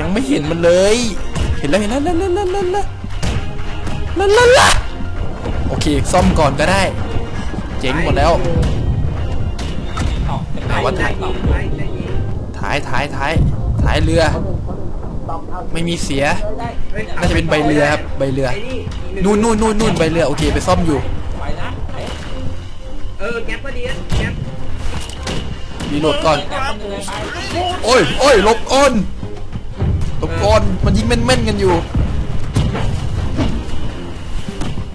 ยังไม่เห็นมันเลย เห็นแล้วเห็นแล้วแล้วแล้วแล้วแล้วแล้วโอเค ซ่อมก่อนก็ได้ เจ๋งหมดแล้วหาว่าถ่ายท้ายท้ายท้ายท้ายเรือ ไม่มีเสีย น่าจะเป็นใบเรือครับ ใบเรือ นู่นนู่นนู่นใบเรือ โอเค ไปซ่อมอยู่เออแก๊ปดีแก๊ปดีโหลดก่อน โอ้ยโอ้ยลบอ้น หลบก่อนมันยิงแม่นๆกันอยู่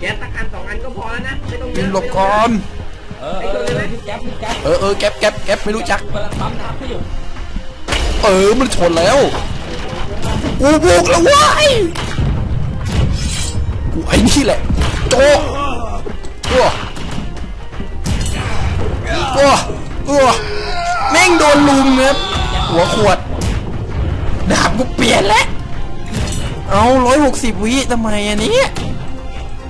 แก๊ปสักอันสองอันก็พอแล้วนะ ไม่ต้องเยยิอะงหลบก่อน เออเออเออพี่แก๊ปพี่แก๊ปเออเออแก๊ปแก๊ปแก๊ปไม่รู้จัก กำลังปั๊มน้ำให้อยู่เออมันชนแล้ว กูบุกแล้วเว้ายกูไอ้นี่แหละ โจกัวกัวกัวแม่งโดนลุมครับหัวขวด ดาบกูเปลี่ยนแล้ว เอาร้อยหกสิบวิทำไมอันนี้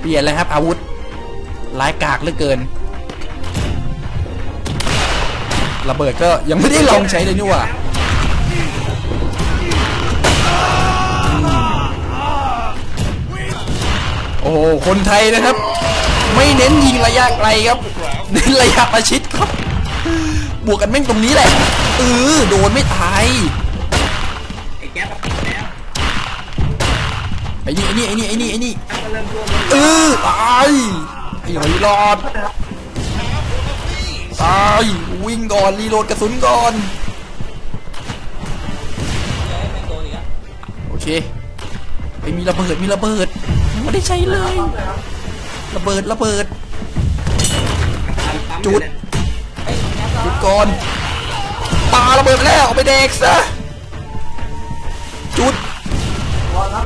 เปลี่ยนเลยครับ อาวุธร้ายกากเหลือเกิน ระเบิดก็ยังไม่ได้ลองใช้เลยนี่ว่าโอ้โห คนไทยนะครับ ไม่เน้นยิงระยะไกลครับ เน้นระยะประชิดครับ บวกกันแม่งตรงนี้แหละ เออ โดนไม่ตาย อ้นี่ไอ้นี่ไอ้นี่ไอ้นี่ไอ้นี่ถ้ามันเริ่มรวมเออตายไอ้หอยรอดตายวิ่งก่อนรีโหลดกระสุนก่อนเอ้ยแม่งโดนอีกอะโอเคไอ้มีระเบิดมีระเบิดยังไม่ได้ใช้เลยระเบิดระเบิด จุดไอ้ยแก๊ปจุดก่อนปาระเบิดไปแล้วเอาไปแดกซะ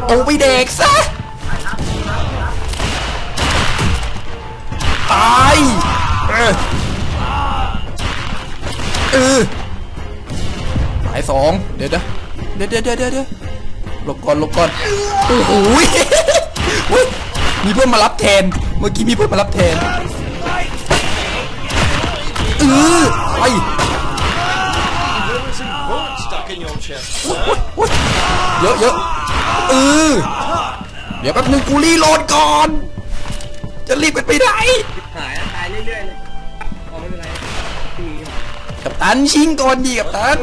เอาไปแดกซะตายเออเออสายสองเดี๋ยวเดี๋ยวเดี๋ยวเดี๋ยวเดี๋ยวเดี๋ยวหลบก่อนหลบก่อนโอ้โหยเฮ้ยมีเพื่อนมารับแทน เมื่อกี้มีเพื่อนมารับแทนเออไป stuck in your chest. อุ๊ยเยอะเยอะ เออเดี๋ยวแป๊บนึงกูรีโหลดก่อน จะรีบกันไปไหนหายแล้วตายเรื่อยๆเลยเอาไม่เป็นไรพี่มีก่อนกับตันชิงก่อนดีกับตัน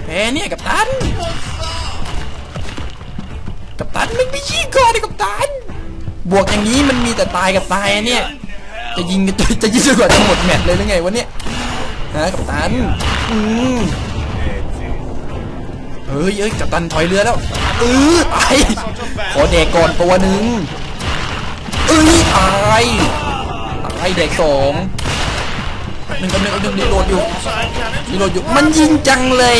แพ้เนี่ยกับตัน กับตันไม่ไปยิงก่อนดิกับตัน บวกอย่างนี้มันมีแต่ตายกับตายอะเนี่ย จะยิงจะจะยิงจนกว่าจะหมดแมตช์เลยหรือไงวะเนี่ยฮะกับตัน อืม เฮ้ยเอ้ยกับตันถอยเรือแล้วเออตายขอเด็กก่อนตัวหนึ่งเอ้ยตายตายเด็กสองหนึ่งกับหนึ่งกับหนึ่งรีโหลดอยู่รีโหลดอยู่มันยิงจังเลย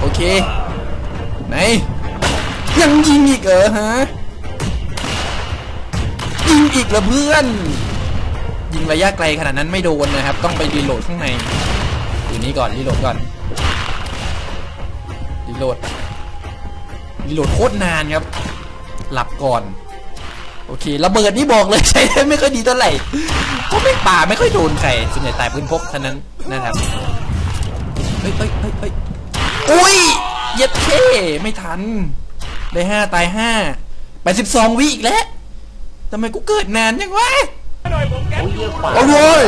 โอเค ไหน ยังยิงอีกเหรอฮะยิงอีกเหรอเพื่อน ยิงระยะไกลขนาดนั้นไม่โดนนะครับ ต้องไปรีโหลดข้างในอยู่นี้ก่อนรีโหลดก่อน รีโหลดรีโหลดโคตรนานครับ หลับก่อน โอเคระเบิดนี่บอกเลยใช้ได้ไม่ค่อยดีเท่าไหร่เพราะไม่ป่าไม่ค่อยโดนใครส่วนใหญ่ตายปืนพกเท่านั้นนะครับเฮ้ยเฮ้ยเฮ้ยเฮ้ยอุ้ยเย็ดเท่ไม่ทัน ได้ห้าตายห้าไปสิบสองวิอีกแล้วทำไมกูเกิดนานยังวะโอ้ย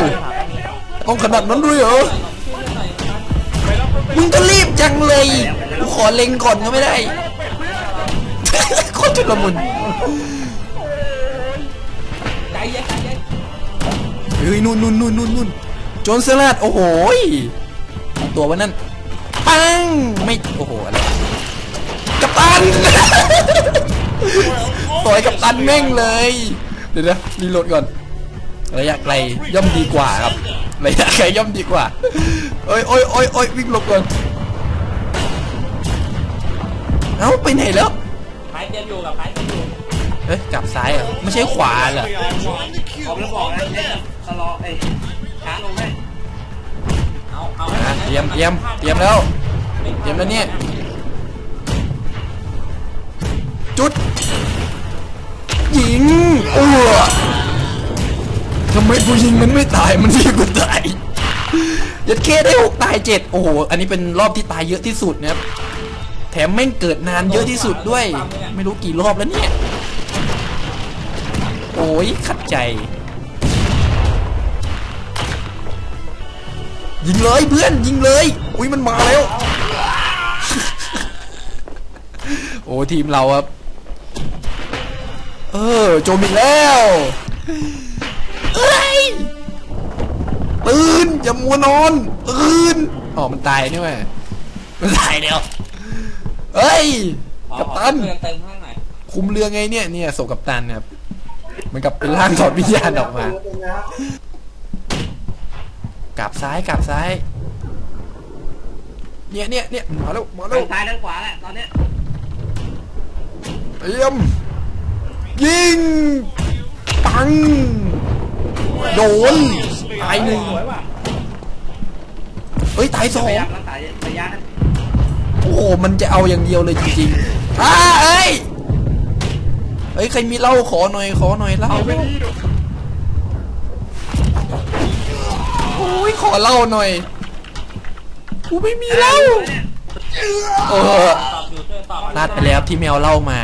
ต้องขนาดนั้นด้วยเหรอมึงก็รีบจังเลย กูขอเล็งก่อนก็ไม่ได้ โคตรชุลมุนใจเย็นใจเย็นเฮ้ยนู่นนู่นนู่นนู่นนู่นโจรสลัดโอ้โหตัววะนั่นปังไม่โอ้โหอะไระกัปตันต่อยกัปตันแม่งเลย เดี๋ยวนะรีโหลดก่อนระยะไกลย่อมดีกว่าครับระยะไกลย่อมดีกว่าโอ้ยโอ้ยโอ้ยโอ้ยวิ่งหลบก่อน เอ้าไปไหนแล้วพายเตียนอยู่กับพายเตียนอยู่เฮ้ยกลับซ้ายเหรอไม่ใช่ขวาเหรอ We are trying to ออก kill แล้วบอกนะเล่นชะลอเอ้ยช้าลงได้เอาเอาอะเตรียมเตรียมเตรียมแล้ว เตรียมแล้วเนี่ยจุดยิงโอ้ทำไมกูยิงมันไม่ตายมันยิงกูตายยัดเคได้หกตายเจ็ดโอ้โหอันนี้เป็นรอบที่ตายเยอะที่สุดนะครับแถมแม่งเกิดนานเยอะที่สุดด้วย ไม่รู้กี่รอบแล้วเนี่ย โอ้ยขัดใจ ยิงเลยเพื่อนยิงเลย อุ้ยมันมาแล้ว โอ้ทีมเราครับ เออโจมอีกแล้วเอ้ยตื่นอย่ามัวนอนตื่นอ๋อมันตายนี่แม่มันตายแล้ว เฮ้ย ขอกัปขอตัน เติมเติมข้างหน่อยคุมเรือไงเนี่ยเนี่ยส่งกัปตันครับเหมือนกับเป็นร่างถอดวิญญาณออกมา กลับซ้ายกลับซ้าย เนี่ยเนี่ยเนี่ยมาแล้วมาแล้ว ทางซ้ายทางขวาแหละตอนเนี้ยเตรียมยิง ปัง โดน ตายหนึ่ง สวยว่ะเฮ้ย ตายสอพงยายามรักษาระยะกัน โอ้โหมันจะเอาอย่างเดียวเลยจริงๆอ้าเอ้ยเฮ้ยใครมีเหล้าขอหน่อยขอหน่อยเหล้าโอ้ยขอเหล้าหน่อยกูไม่มีเหล้าเออตอบอยู่ช่วยตอบพลาดไปแล้วที่ไม่เอาเหล้ามา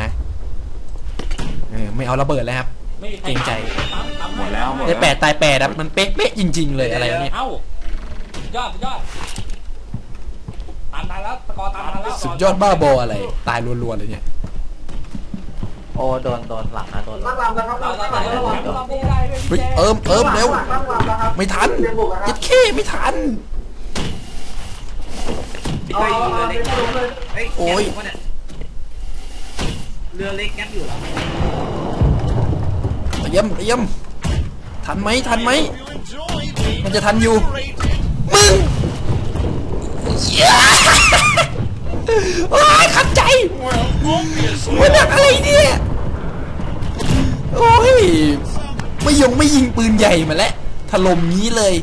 เออไม่เอาระเบิดแล้วครับไม่มีใครเกรงใจหมดแล้วได้แปดตายแปดครับมันเป๊ะเป๊ะจริง ๆ เลยอะไรวะเนี่ยเอ้ายอดยอดตามทันแล้วสกอร์ตามทันแล้วสุดยอดบ้าบออะไร ตายรัวๆเลยเนี่ย โอ้โดนโดนหลังนะโดนหลังเราเราเราเราเราเราได้ด้วยเฮ้ยเอิมเอิมเร็วไม่ทันยัดเข้ไม่ทันเฮ้ย เรือเล็กเฮ้ยโอ้ยแก๊ปวะเนี่ยเรือเล็กแก๊ปอยู่เหรอเตรียมเตรียมทันไหมทันไหม You enjoy being มันจะทันอยู่ liberated. มึงเย้โอ้ยขัดใจ Well, obviously. มันแบบอะไรเนี่ยโอ้ยไม่ยงไม่ยิงปืนใหญ่มาแล้วถล่มงี้เลย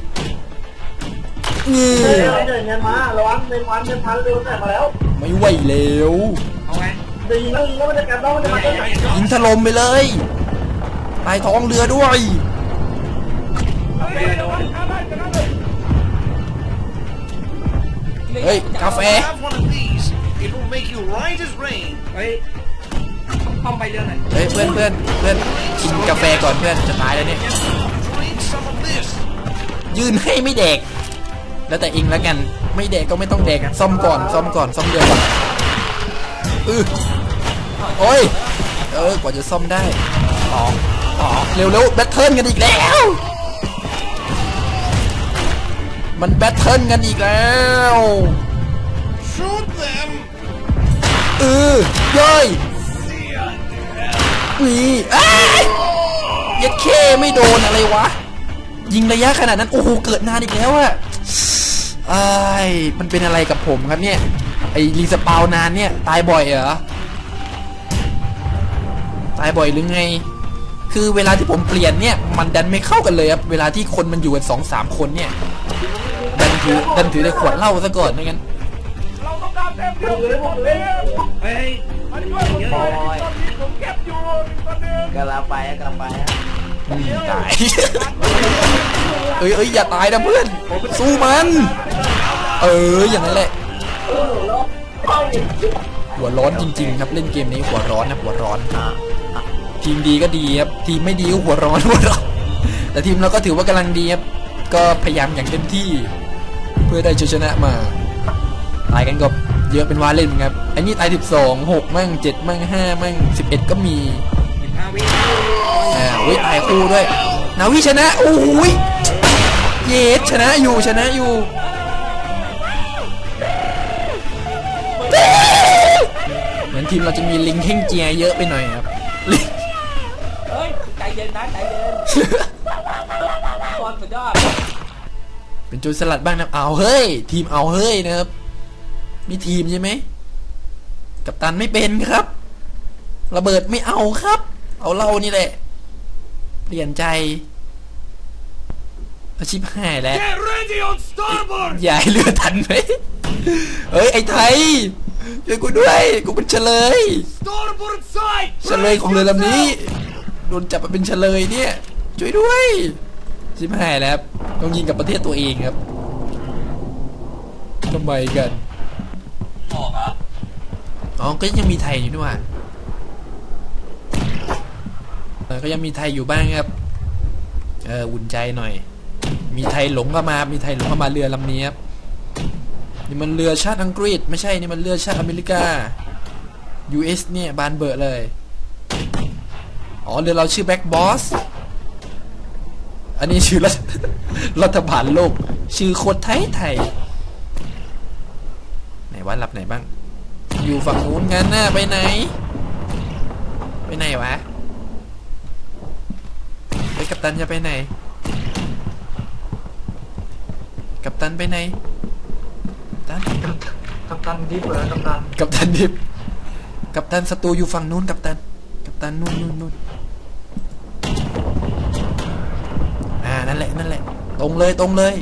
เงือเดินเงินมาระวังในวันเงินพันเร็วแต่มาแล้ว ไม่ไหวแล้วเอาไงจะยิงแล้วยิงแล้วมันจะกันต้องมันจะมาเต้นยิงถล่มไปเลยใต้ท้องเรือด้วยไม่โดน เฮ้ยกาแฟ Have one of these. It will make you right as rain. เฮ้ยเข้าไปเรือหน่อยเฮ้ยเพื่อนเพื่อนเพื่อนกินกาแฟก่อนเพื่อนจะตายแล้วเนี่ย Drink some of this. ยื่นให้ไม่แดก แล้วแต่เองแล้วกัน ไม่แดกก็ไม่ต้องแดกซ่อมก่อน ซ่อมก่อน ซ่อมเรือก่อนอือโอ้ย เออ กว่าจะซ่อมได้อ๋ออ๋อเร็วเร็วแบทเทิลกันอีกแล้ว มันแบทเทิลกันอีกแล้ว Shoot them. เออเย้ยนี่อ้ายยัดเคไม่โดนอะไรวะ ยิงระยะขนาดนั้น โอ้โห เกิดนานอีกแล้วอะไอ้ายมันเป็นอะไรกับผมครับเนี่ย ไอ้รีสปาวนานเนี่ย ตายบ่อยเหรอ ตายบ่อยหรือไง คือเวลาที่ผมเปลี่ยนเนี่ย มันดันไม่เข้ากันเลยครับ เวลาที่คนมันอยู่กันสองสามคนเนี่ยดัน ถือดันถือในขวดเหล้าซะก่อนไม่งั้นบุกเลยบุกเลยเฮ้ยเยอะโอ้เลยยกำลังไปกำลังไปฮะอืมตายเอ้ยเอ้ยอย่าตายนะเพื่อน สู้มัน เอออย่างนั้นแหละหัวร้อนจริง ๆ ครับเล่นเกมนี้หัวร้อนนะหัวร้อนอะอะทีมดีก็ดีครับทีมไม่ดีก็หัวร้อนหัวร้อนแต่ทีมเราก็ถือว่ากำลังดีครับก็พยายามอย่างเต็มที่ เพื่อได้ชัยชนะมาตายกันก็เยอะเป็นว่าเล่นครับไอ้นี่ตาย12 6มั่ง7มั่ง5มั่ง11 ก็มีห้าวิอ่าวิตายคู่ด้วยนาวิชนะโอ้โหยเยสชนะอยู่ชนะอยู่เหมือนทีมเราจะมีลิงเฮงเจียเยอะไปหน่อยครับลิงเฮ้ยใจเย็นนะใจเย็น เป็นโจรสลัดบ้างนะเอาเฮ้ย ทีมเอาเฮ้ยนะครับ มีทีมใช่ไหม กับตันไม่เป็นครับ ระเบิดไม่เอาครับ เอาเรานี่แหละ เปลี่ยนใจอาชิบหายแล้ว Get ready on starboard. ยายเรือทันไหมเฮ้ย ไอ้ไทยช่วยกูด้วย กูเป็นเฉลย Starboard side. เฉลยของเรือลำนี้ โดนจับมาเป็นเฉลยเนี่ย ช่วยด้วยชิบหายแล้วครับ ต้องยิงกับประเทศตัวเองครับำไมกันออกอะอ๋อก็ยังมีไทยอยู่ด้วยว่ะเออก็ยังมีไทยอยู่บ้างครับ เอออุ่นใจหน่อย มีไทยหลงเข้ามา มีไทยหลงเข้ามาเรือลำนี้ครับ นี่มันเรือชาติอังกฤษ ไม่ใช่ นี่มันเรือชาติอเมริกา US เนี่ยบานเบอร์เลย อ๋อ เรือเราชื่อแบ็กบอส อันนี้ชื่อรัฐรัฐบาลโลก ชื่อโคตรไทยไทย ไหนว่าหลับไหนบ้าง อยู่ฝั่งนู้นงั้นน่ะไปไหน ไปไหนวะ ไปกัปตันจะไปไหน กัปตันไปไหน กัปตัน กัปตันดิฟเหรอกัปตัน กัปตันดิบกัปตันศัตรูอยู่ฝั่งนู้นกัปตัน กัปตันนู่นนู่นนู่นอ่า นั่นแหละนั่นแหละ ตรงเลยตรงเลย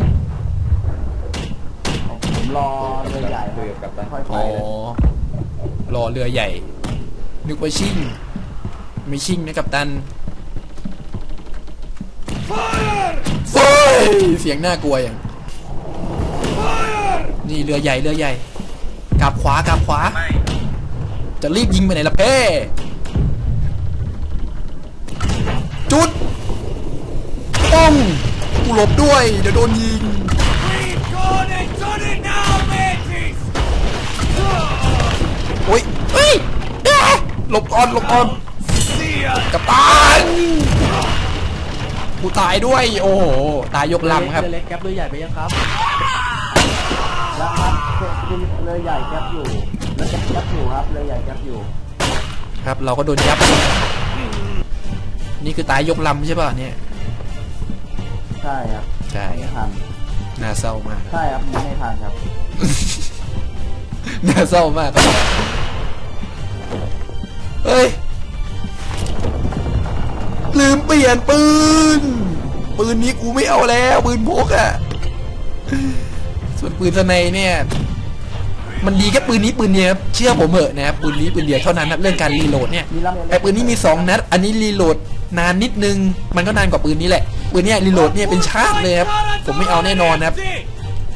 ผมรอเรือใหญ่คุยกับกัปตันค่อยไปอ๋อเลยรอเรือใหญ่ นึกว่าชิ่งไม่ชิ่งนะกัปตัน Fire! เฟ้ยเสียงน่ากลัวอย่าง Fire! นี่เรือใหญ่เรือใหญ่กลับขวากลับขวา จะรีบยิงไปไหนล่ะเพ่จุดป้ องกูหลบด้วย เดี๋ยวโดนยิง We've gone and done it now, mateys! โอ้ยเฮ้ยเอ๊ะหลบก่อนหลบก่อน See ya! กัปตันกูตายด้วย โอ้โห ตายยกลำครับเรือเล็กแก๊ปเรือใหญ่ไปยังครับแล้วครับคือเรือใหญ่แก๊ปอยู่เรือใหญ่แก๊ปอยู่ครับเรือใหญ่แก๊ปอยู่ ครับเราก็โดนยับ นี่คือตายยกลำใช่ป่ะเนี่ย ใช่ครับใช่ไม่ทันน่าเศร้ามาก ใช่ครับไม่ทันครับ น่าเศร้ามากครับเฮ้ย ลืมเปลี่ยนปืน ปืนนี้กูไม่เอาแล้ว ปืนพกอะส่วนปืนสไนเนี่ย มันดีแค่ปืนนี้ปืนเดียวครับเชื่อผมเหอะนะครับปืนนี้ปืนเดียวเท่านั้นนะเรื่องการรีโหลดเนี่ยมีลำไอ้ปืนนี้มีสองนัด อันนี้รีโหลดนานนิดนึง มันก็นานกว่าปืนนี้แหละ ปืนเนี้ยรีโหลดเนี่ยเป็นชาติเลยครับผมไม่เอาแน่นอนนะครับ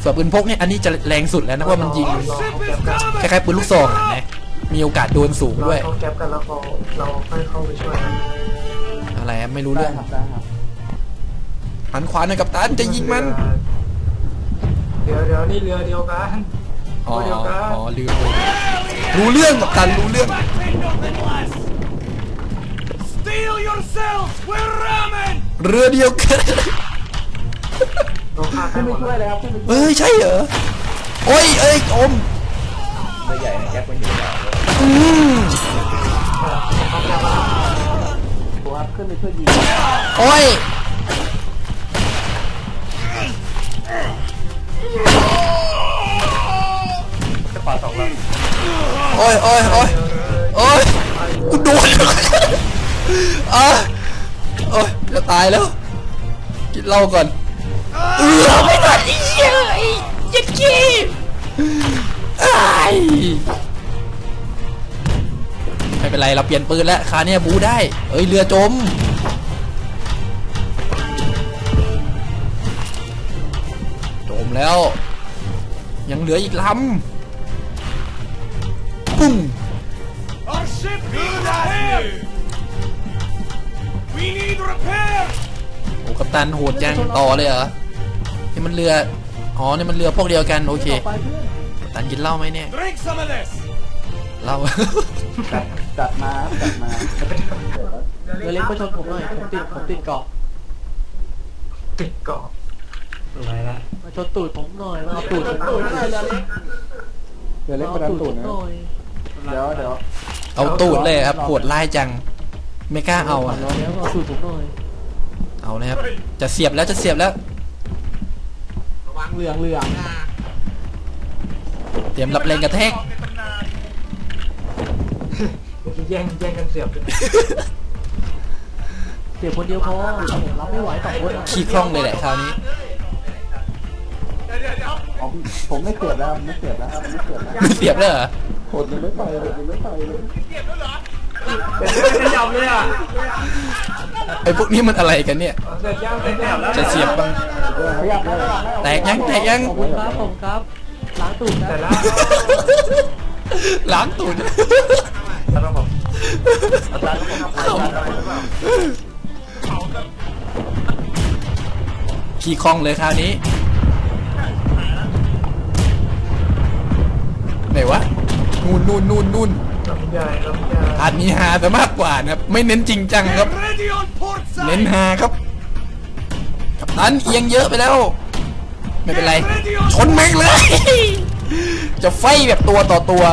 ส่วนปืนพกเนี่ยอันนี้จะแรงสุดแล้วนะเพราะมันยิง Our ship is ค coming! ล้ายๆปืนลูกซองอะนะมีโอกาสโดนสูงด้วยเขาแก๊ปกันแล้วพอเราค่อยเข้าไปช่วยนะอะไรอะไม่รู้ได้เรื่องครับได้ครับหันขวาหน่อยกับตันจะยิงมันเดี๋ยวเดี๋ยวนี่เรือเดียวกันอ๋อเรือเดียวกันอ๋อลืมเลยรู้เรื่องกับตันรู้เรื่อง Take nothing less! Steel yourselves! We're ramming! เรือเดียวกันเราฆ่าขึ้กันนไปหมดช่วยแล้วเลยครับขึ้นไปช่วยเอ้ยใช่เหรอโอ้ยเอ้ยอมเรือใหญ่แก๊ปมันอยู่แล้วอืมดูครับขึ้นไปช่วยยิงโอ้ยโอ้ยโอ้ยโอ้ยโอ้ยกูโดนอะโอ้ย จะตายแล้ว กินเหล้าก่อนเออไม่ทันไอ้เหี้ยไอ้ยัดขี้ไอ้ายไม่เป็นไรเราเปลี่ยนปืนแล้วคราวเนี้ยบูได้ เอ้ยเรือจม จมแล้ว ยังเหลืออีกลำปุ้ง Our ship needs repair! We need repair! โอ้กัปตันโหดยังต่อเลยเหรอนี่มันเรืออ๋อนี่มันเรือพวกเดียวกันโอเคกัปตันกินเหล้าไหมเนี่ย Drink some of this! เหล้าจัดจัดมาครับจัดมาเรือเล็กมาชนผมหน่อยผมติดผมติดเกาะติดเกาะอะไรละมาชนตูดผมหน่อยมาเอาตูดผมหน่อยเรือเล็กเรือเล็กมามาเอาดันตูดตูผดมนะหน่อยเดี๋ยวเดี๋ยวเอาตูดเลยครับโหดร้ายจัง ไม่กล้าเอาอะรอแล้วมาเอาตูดผมหน่อยเอานะครับ จะเสียบแล้วจะเสียบแล้ว ระวังเหลืองเหลืองอะเตรียมรับแรงกระแทกแย่งแย่งกันเสียบเลยเสียบคนเดียวพอผมรับไม่ไหวสองคนอะขี้คล่องเลยแหละคราวนี้อ๋อผมไม่เสียบแล้วไม่เสียบแล้วครับไม่เสียบแล้วไม่เสียบเลยเหรอโหดยังไม่ไปเลยยังไม่ไปเลยเป็น ขยับเลยอะไอ้พวกนี้มันอะไรกันเนี่ย เสร็จยังเสร็จแล้วจะเสียบบ้างแตกยังแตกยังขอบคุณครับผมครับล้างตูดนะแต่ละล้างตูดแล้วผมขี่คองเลยคราวนี้ ไหนวะ นู่นนู่นนู่นนู่น ลำใหญ่ลำใหญ่อันนี้ฮาแต่มากกว่านะครับ ไม่เน้นจริงจังครับ เน้นฮาครับ กับตันเอียงเยอะไปแล้ว ไม่เป็นไร ชนแม่งเลย จะไฟแบบตัวต่อตัว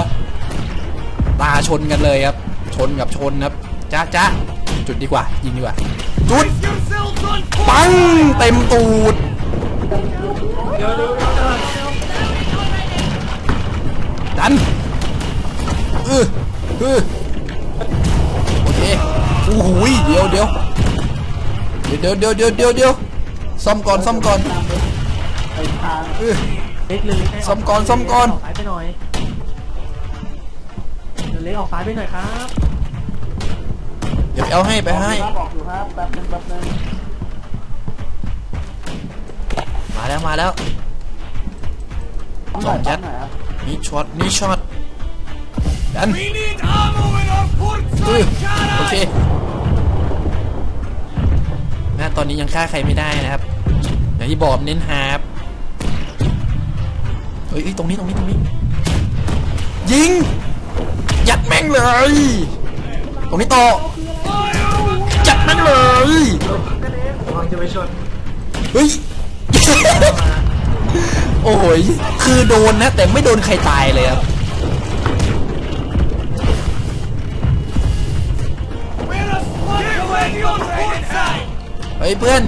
ตาชนกันเลยครับ ชนกับชนครับจ้าจ้าจุดดีกว่า ยิงดีกว่า จุด ปัง เต็มตูดดันเออเออ โอเคโอ้โหยเดี๋ยวเดี๋ยวเดี๋ยวเดี๋ยวเดี๋ยวเดี๋ยวเดี๋ยวซ่อมก่อนซ่อมก่อนไปทางเออเล็กเลยเล็กให้ซ่อมก่อนซ่อมก่อนออกซ้ายไปหน่อยเดี๋ยวเล็กออกซ้ายไปหน่อยครับเดี๋ยวเอาให้ไปให้บอกอยู่ครับแป๊บนึงแป๊บนึงมาแล้วมาแล้วต้องหน่อยสองยัดหน่อยครับนี่ช็อตนี่ช็อต ดัน We need ammo in our port เออ side โอเค cannon! นะตอนนี้ยังฆ่าใครไม่ได้นะครับ อย่างที่บอกเน้นฮาร์ปเฮ้ยเอ้ยตรงนี้ตรงนี้ตรงนี้ ยิง ยัดแม่งเลย ตรงนี้ต่อจัดแม่งเลยระวังจะไปชนเฮ้ยโอ้ยคือโดนนะ แต่ไม่โดนใครตายเลยครับ เฮ้ยเพื่อน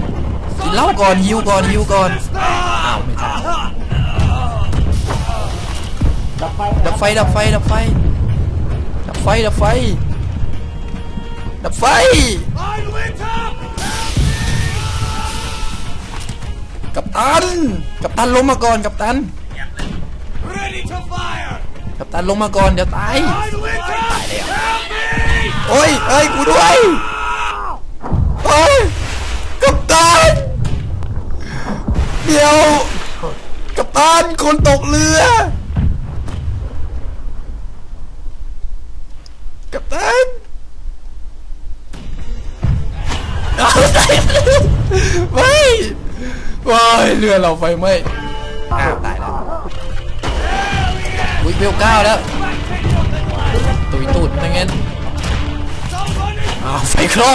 กินเหล้าก่อนฮิวก่อนฮิวก่อนอ้าวไม่ทันดับไฟดับไฟดับไฟดับไฟดับไฟดับไฟดับไฟกับตันกับตันลงมาก่อนกับตันกับตันลงมาก่อนเดี๋ยวตายโอ้ยเอ้ยกูด้วย โอ้ยกับตันเดี๋ยวกับตันคนตกเรือ กับตันเอาตายไม่ว้ายเรือเราไฟไหม้อ้าวตายแล้ววิเวลเก้าแล้วตุยตูดไม่งั้นอ้าวไฟคลอ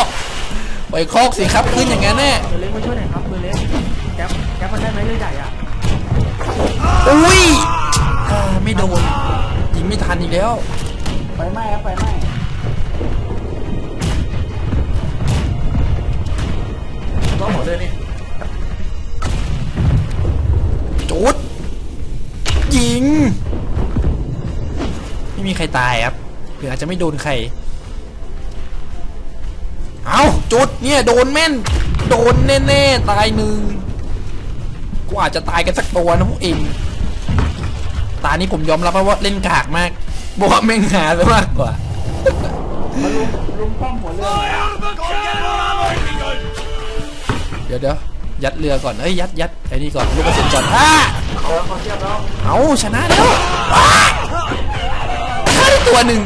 กไฟคอกสิครับขึ้นอย่างนั้นแน่เดี๋ยวเล็กมาช่วยหน่อยครับเบอร์เล็กแก๊ปแก๊ปมันได้ไหมเรือใหญ่อะอุ้ยอ่าไม่โดนยิงไม่ทันอีกแล้วไฟไหม้ครับไฟไหม้ต้องหมดเลยนี่จุดยิง ไม่มีใครตายครับหรืออาจจะไม่โดนใคร เอาจุดเนี่ยโดนแม่น โดนแน่ๆตายหนึ่งกูอาจจะตายกันสักตัวนะพวกเองตานี้ผมยอมรับว่าเล่นกากมากบอกว่าแม่งหาซะมากกว่ามาลุมลุมป้อมหัวเรือเดี๋ยวเดี๋ยวยัดเรือก่อนเอ้ยยัดยัดไอ้นี่ก่อนลูกกระสุนก่อนอ้าเขาเขาเทียวเอาชนะแล้วได้ตัวหนึ่ง